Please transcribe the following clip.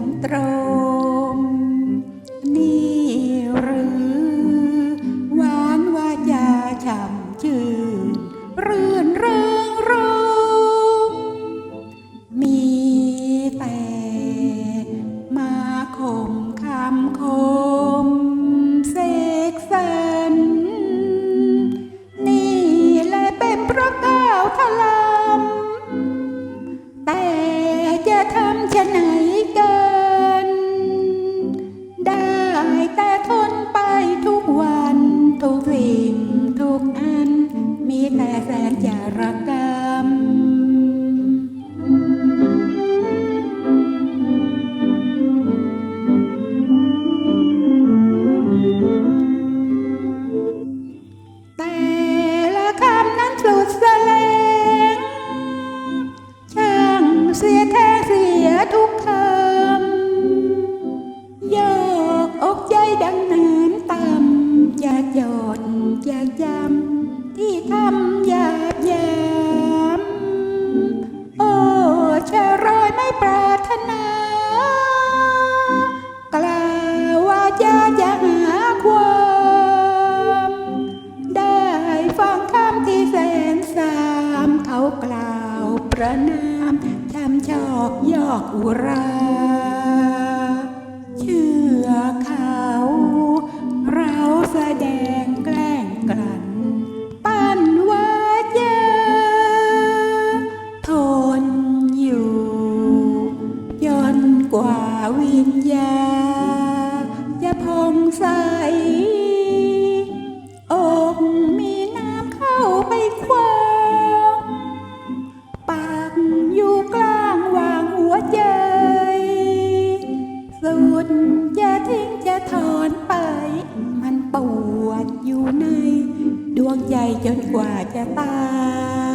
นตรง นี่หรือหวานวาจาช่ำชื่นรื่นเริงรุ่งมีแต่มาคม ปรารถนา กล่าวว่าจะจะหาความ ได้ฟังคำที่แสนสามเขากล่าวประนามทำชอบยอกอุรา ใส อกมีน้ำเข้าไปควงปากอยู่กลางวางหัวใจ สุดจะทิ้งจะถอนไป มันปวดอยู่ใน ดวงใจจนกว่าจะตาย